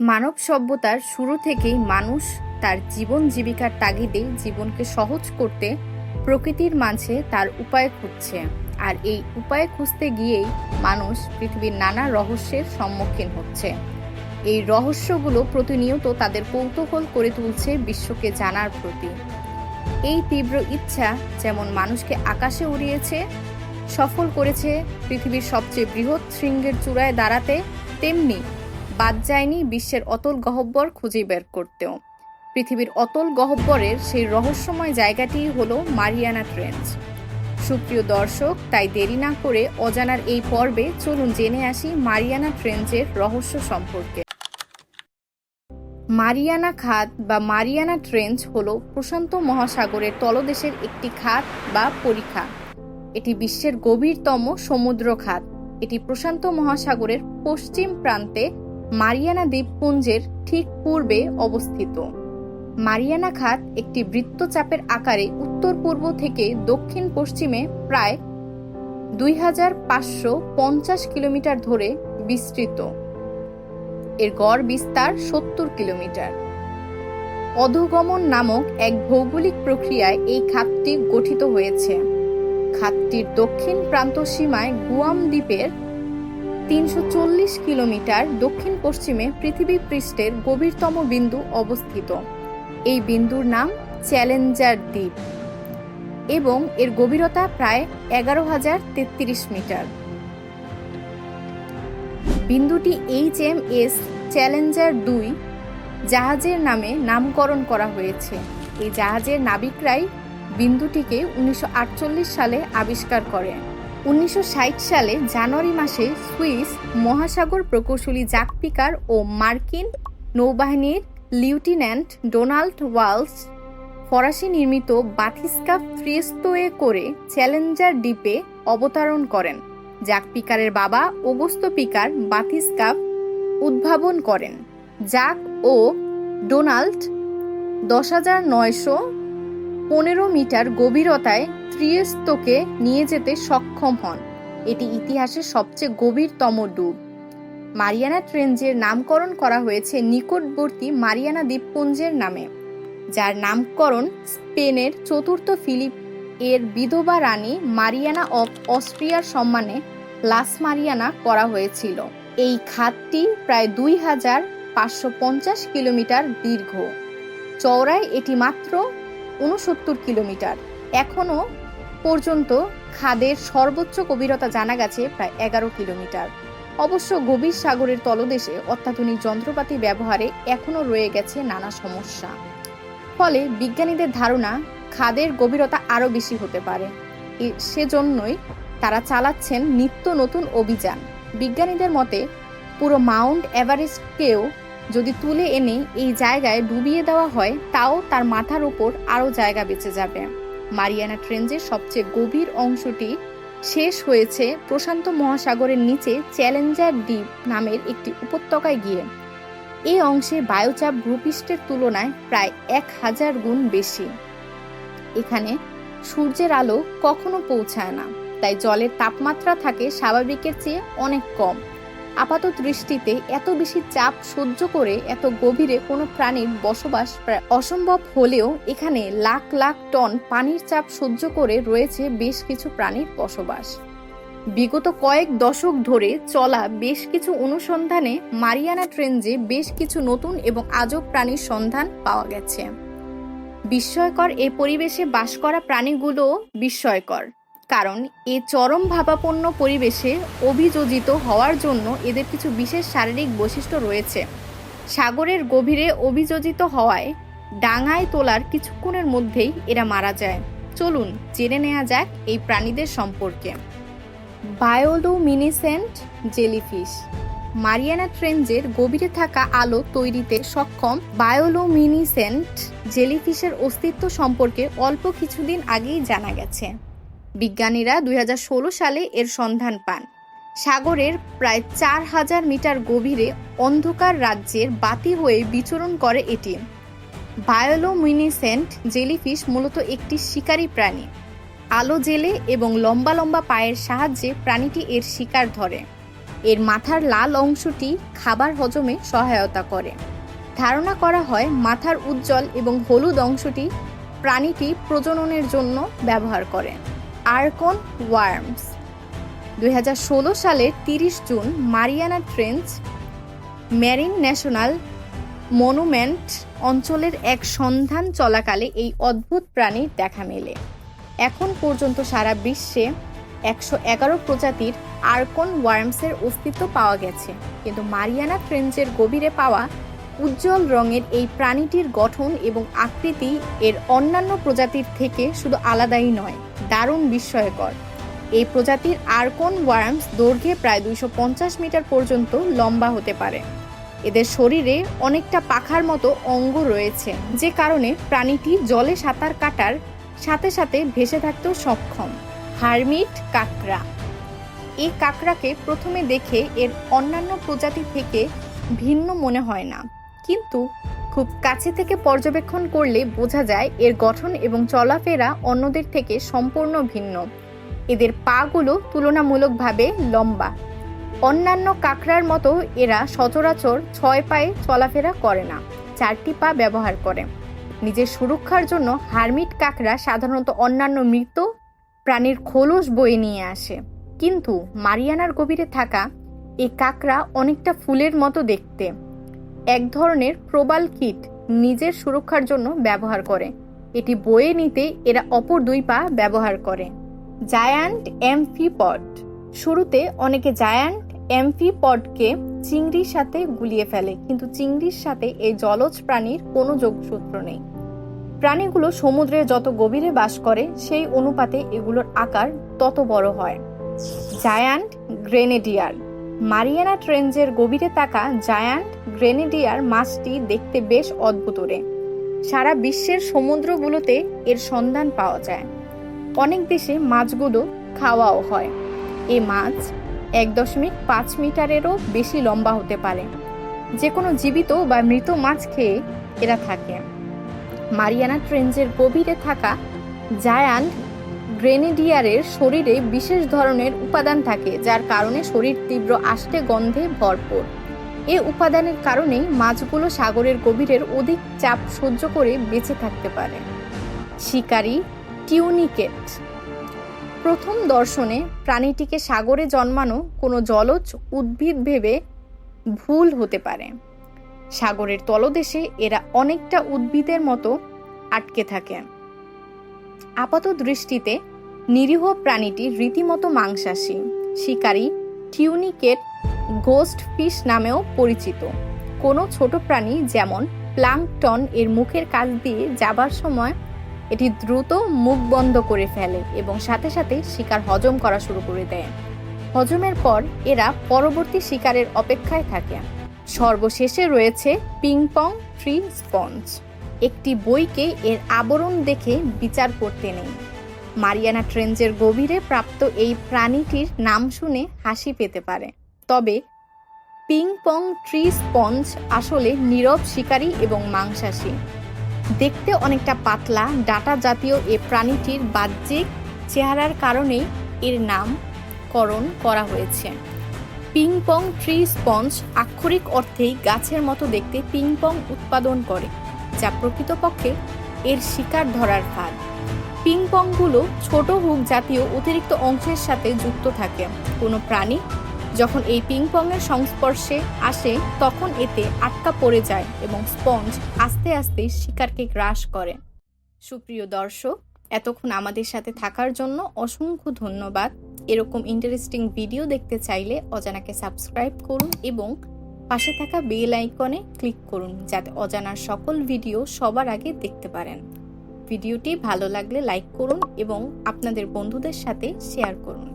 মানব সভ্যতার শুরু থেকেই মানুষ তার জীবন জীবিকার তাগিদে জীবনকে সহজ করতে প্রকৃতির মাঝে তার উপায় খুঁজছে। আর এই উপায় খুঁজতে গিয়েই মানুষ পৃথিবীর নানা রহস্যের সম্মুখীন হচ্ছে। এই রহস্যগুলো প্রতিনিয়ত তাদের কৌতূহল করে তুলছে বিশ্বকে জানার প্রতি। এই তীব্র ইচ্ছা যেমন মানুষকে আকাশে উড়িয়েছে, সফল করেছে পৃথিবীর সবচেয়ে বৃহৎ শৃঙ্গের চূড়ায় দাঁড়াতে, তেমনি বাদ যায়নি বিশ্বের অতল গহব্বর খুঁজে বের করতেও। পৃথিবীর অতল গহব্বরের সেই রহস্যময় জায়গাটিই হলো মারিয়ানা ট্রেঞ্চ। সুপ্রিয় দর্শক, তাই দেরি না করে অজানার এই পর্বে চলুন জেনে আসি মারিয়ানা ট্রেঞ্চের রহস্য সম্পর্কে। মারিয়ানা খাত বা মারিয়ানা ট্রেঞ্চ হল প্রশান্ত মহাসাগরের তলদেশের একটি খাত বা পরিখা এটি বিশ্বের গভীরতম সমুদ্র খাত। এটি প্রশান্ত মহাসাগরের পশ্চিম প্রান্তে মারিয়ানা দ্বীপপুঞ্জের ঠিক পূর্বে অবস্থিত। মারিয়ানা খাত একটি বৃত্তচাপের আকারে উত্তর পূর্ব থেকে দক্ষিণ পশ্চিমে প্রায় দুই হাজার পাঁচশো পঞ্চাশ কিলোমিটার ধরে বিস্তৃত। এর গড় বিস্তার সত্তর কিলোমিটার। অধোগমন নামক এক ভৌগোলিক প্রক্রিয়ায় এই খাতটি গঠিত হয়েছে। খাতটির দক্ষিণ প্রান্ত সীমায় গুয়াম দ্বীপের তিনশো চল্লিশ কিলোমিটার দক্ষিণ পশ্চিমে পৃথিবী পৃষ্ঠের গভীরতম বিন্দু অবস্থিত। এই বিন্দুর নাম চ্যালেঞ্জার দ্বীপ এবং এর গভীরতা প্রায় এগারো হাজার তেত্রিশ মিটার। বিন্দুটি এইচ এম এস চ্যালেঞ্জার দুই জাহাজের নামে নামকরণ করা হয়েছে। এই জাহাজের নাবিকরাই বিন্দুটিকে উনিশশো আটচল্লিশ সালে আবিষ্কার করে। উনিশশো সালে জানুয়ারি মাসে সুইস মহাসাগর প্রকৌশলী জাক পিকার ও মার্কিন নৌবাহিনীর লিউটিন্যান্ট ডোনাল্ড ওয়ালস ফরাসি নির্মিত বাথিস্কা ফ্রিস্তোয়ে করে চ্যালেঞ্জার দ্বীপে অবতরণ করেন। জাক পিকারের বাবা ওগস্ত পিকার বাথিস্কাপ উদ্ভাবন করেন। জাক ও ডোনাল্ড দশ হাজার নয়শো পনেরো মিটার গভীরতায় ত্রিয়েস্তকে নিয়ে যেতে সক্ষম হন। এটি ইতিহাসের সবচেয়ে গভীরতম ডুব। মারিয়ানা ট্রেঞ্জের নামকরণ করা হয়েছে নিকটবর্তী মারিয়ানা দ্বীপপুঞ্জের নামে, যার নামকরণ স্পেনের চতুর্থ ফিলিপ এর বিধবা রানী মারিয়ানা অফ অস্ট্রিয়ার সম্মানে লাস মারিয়ানা করা হয়েছিল। এই খাতটি প্রায় দুই হাজার পাঁচশো পঞ্চাশ কিলোমিটার দীর্ঘ। চওড়ায় এটি মাত্র উনসত্তর কিলোমিটার। এখনও পর্যন্ত খাদের সর্বোচ্চ গভীরতা জানা গেছে প্রায় এগারো কিলোমিটার। অবশ্য গভীর সাগরের তলদেশে অত্যাধুনিক যন্ত্রপাতি ব্যবহারে এখনও রয়ে গেছে নানা সমস্যা। ফলে বিজ্ঞানীদের ধারণা, খাদের গভীরতা আরও বেশি হতে পারে। সেজন্যই তারা চালাচ্ছেন নিত্য নতুন অভিযান। বিজ্ঞানীদের মতে, পুরো মাউন্ট এভারেস্টকেও যদি তুলে এনে এই জায়গায় ডুবিয়ে দেওয়া হয়, তাও তার মাথার উপর আরও জায়গা বেঁচে যাবে। মারিয়ানা ট্রেঞ্জের সবচেয়ে গভীর অংশটি শেষ হয়েছে প্রশান্ত মহাসাগরের নিচে চ্যালেঞ্জার দ্বীপ নামের একটি উপত্যকায় গিয়ে। এই অংশে বায়ুচাপ ভূপৃষ্ঠের তুলনায় প্রায় এক হাজার গুণ বেশি। এখানে সূর্যের আলো কখনো পৌঁছায় না, তাই জলের তাপমাত্রা থাকে স্বাভাবিকের চেয়ে অনেক কম। আপাত দৃষ্টিতে এত বেশি চাপ সহ্য করে এত গভীরে কোনো প্রাণীর বসবাস অসম্ভব হলেও এখানে লাখ লাখ টন পানির চাপ সহ্য করে রয়েছে বেশ কিছু প্রাণীর বসবাস। বিগত কয়েক দশক ধরে চলা বেশ কিছু অনুসন্ধানে মারিয়ানা ট্রেঞ্জে বেশ কিছু নতুন এবং আজব প্রাণীর সন্ধান পাওয়া গেছে। বিস্ময়কর এ পরিবেশে বাস করা প্রাণীগুলো বিস্ময়কর। কারণ এ চরম ভাবাপন্ন পরিবেশে অভিযোজিত হওয়ার জন্য এদের কিছু বিশেষ শারীরিক বৈশিষ্ট্য রয়েছে। সাগরের গভীরে অভিযোজিত হওয়ায় ডাঙায় তোলার কিছুক্ষণের মধ্যেই এরা মারা যায়। চলুন জেনে নেওয়া যাক এই প্রাণীদের সম্পর্কে। Bioluminescent jellyfish. মারিয়ানা ট্রেঞ্জের গভীরে থাকা আলো তৈরিতে সক্ষম বায়োলুমিনিসেন্ট জেলিফিশের অস্তিত্ব সম্পর্কে অল্প কিছুদিন আগেই জানা গেছে। বিজ্ঞানীরা দুই হাজার ষোলো সালে এর সন্ধান পান। সাগরের প্রায় চার হাজার মিটার গভীরে অন্ধকার রাজ্যের বাতি হয়ে বিচরণ করে এটি। বায়োলোমিনিসেন্ট জেলিফিশ মূলত একটি শিকারী প্রাণী। আলো জেলে এবং লম্বা লম্বা পায়ের সাহায্যে প্রাণীটি এর শিকার ধরে। এর মাথার লাল অংশটি খাবার হজমে সহায়তা করে। ধারণা করা হয় মাথার উজ্জ্বল এবং হলুদ অংশটি প্রাণীটি প্রজননের জন্য ব্যবহার করে। আর্কন ওয়ার্মস। দুই সালের তিরিশ June Mariana trench marine national monument অঞ্চলের এক সন্ধান চলাকালে এই অদ্ভুত প্রাণীর দেখা মেলে। এখন পর্যন্ত সারা বিশ্বে একশো এগারো প্রজাতির আর্কন ওয়ার্মসের অস্তিত্ব পাওয়া গেছে। কিন্তু মারিয়ানা ট্রেঞ্চের গভীরে পাওয়া উজ্জ্বল রঙের এই প্রাণীটির গঠন এবং আকৃতি এর অন্যান্য প্রজাতির থেকে শুধু আলাদাই নয়, দারুণ বিস্ময়কর। এই প্রজাতির আর্কন ওয়ার্মস দৈর্ঘ্যে প্রায় দুইশো পঞ্চাশ মিটার পর্যন্ত লম্বা হতে পারে। এদের শরীরে অনেকটা পাখার মতো অঙ্গ রয়েছে, যে কারণে প্রাণীটি জলে সাঁতার কাটার সাথে সাথে ভেসে থাকতেও সক্ষম। হারমিট কাকড়া। এই কাকড়াকে প্রথমে দেখে এর অন্যান্য প্রজাতি থেকে ভিন্ন মনে হয় না। কিন্তু খুব কাছে থেকে পর্যবেক্ষণ করলে বোঝা যায় এর গঠন এবং চলাফেরা অন্যদের থেকে সম্পূর্ণ ভিন্ন। এদের পাগুলো তুলনামূলকভাবে লম্বা। অন্যান্য কাঁকড়ার মতো এরা সচরাচর ছয় পায়ে চলাফেরা করে না, চারটি পা ব্যবহার করে। নিজের সুরক্ষার জন্য হারমিট কাঁকড়া সাধারণত অন্যান্য মৃত প্রাণীর খোলস বয়ে নিয়ে আসে। কিন্তু মারিয়ানার গভীরে থাকা এই কাঁকড়া অনেকটা ফুলের মতো দেখতে। এক ধরনের প্রবাল কিট নিজের সুরক্ষার জন্য ব্যবহার করে। এটি বয়ে নিতে এরা অপর দুই পা ব্যবহার করে। জায়ান্ট এমফিপড শুরুতে অনেকে জায়ান্ট এমফিপডকে চিংড়ির সাথে গুলিয়ে ফেলে, কিন্তু চিংড়ির সাথে এই জলজ প্রাণীর কোনো যোগসূত্র নেই। প্রাণীগুলো সমুদ্রে যত গভীরে বাস করে, সেই অনুপাতে এগুলোর আকার তত বড় হয়। Giant grenadier. মারিয়ানা ট্রেঞ্জের গভীরে থাকা জায়ান্ট গ্রেনেডিয়ার মাছটি দেখতে বেশ অদ্ভুতরে সারা বিশ্বের সমুদ্রগুলোতে এর সন্ধান পাওয়া যায়। অনেক দেশে মাছগুলো খাওয়াও হয়। এ মাছ এক দশমিক পাঁচ মিটারেরও বেশি লম্বা হতে পারে। যে কোনো জীবিত বা মৃত মাছ খেয়ে এরা থাকে। মারিয়ানা ট্রেঞ্জের গভীরে থাকা জায়ান্ট গ্রেনেডিয়ারের শরীরে বিশেষ ধরনের উপাদান থাকে, যার কারণে শরীর তীব্র আষ্টে গন্ধে ভরপুর। এ উপাদানের কারণেই মাছগুলো সাগরের গভীরের অধিক চাপ সহ্য করে বেঁচে থাকতে পারে। শিকারী টিউনিকেট। প্রথম দর্শনে প্রাণীটিকে সাগরে জন্মানো কোনো জলজ উদ্ভিদ ভেবে ভুল হতে পারে। সাগরের তলদেশে এরা অনেকটা উদ্ভিদের মতো আটকে থাকে। আপাত দৃষ্টিতে নিরীহ প্রাণীটি রীতিমতো মাংসাশী। শিকারী টিউনিকেট গোস্ট ফিশ নামেও পরিচিত। কোনো ছোট প্রাণী যেমন প্লাংটন এর মুখের কাছ দিয়ে যাবার সময় এটি দ্রুত মুখ বন্ধ করে ফেলে এবং সাথে সাথে শিকার হজম করা শুরু করে দেয়। হজমের পর এরা পরবর্তী শিকারের অপেক্ষায় থাকে। সর্বশেষে রয়েছে পিংপং ট্রি স্পঞ্জ। একটি বইকে এর আবরণ দেখে বিচার করতে নেই। মারিয়ানা ট্রেঞ্জের গভীরে প্রাপ্ত এই প্রাণীটির নাম শুনে হাসি পেতে পারে। তবে পিং পং ট্রি স্পঞ্জ আসলে নীরব শিকারী এবং মাংসাশী। দেখতে অনেকটা পাতলা ডাটা জাতীয় এ প্রাণীটির বাহ্যিক চেহারার কারণেই এর নামকরণ করা হয়েছে। পিং পং ট্রি স্পঞ্জ আক্ষরিক অর্থেই গাছের মতো দেখতে পিং পং উৎপাদন করে, যা প্রকৃতপক্ষে এর শিকার ধরার ফাঁদ। পিং পংগুলো ছোট হুক জাতীয় অতিরিক্ত অংশের সাথে যুক্ত থাকে। কোনো প্রাণী যখন এই পিং পংয়ের সংস্পর্শে আসে, তখন এতে আটকা পড়ে যায় এবং স্পঞ্জ আস্তে আস্তে শিকারকে গ্রাস করে। সুপ্রিয় দর্শক, এতক্ষণ আমাদের সাথে থাকার জন্য অসংখ্য ধন্যবাদ। এরকম ইন্টারেস্টিং ভিডিও দেখতে চাইলে অজানাকে সাবস্ক্রাইব করুন এবং পাশে থাকা বেল আইকনে ক্লিক করুন, যাতে অজানার সকল ভিডিও সবার আগে দেখতে পারেন। ভিডিওটি ভালো লাগলে লাইক করুন এবং আপনাদের বন্ধুদের সাথে শেয়ার করুন।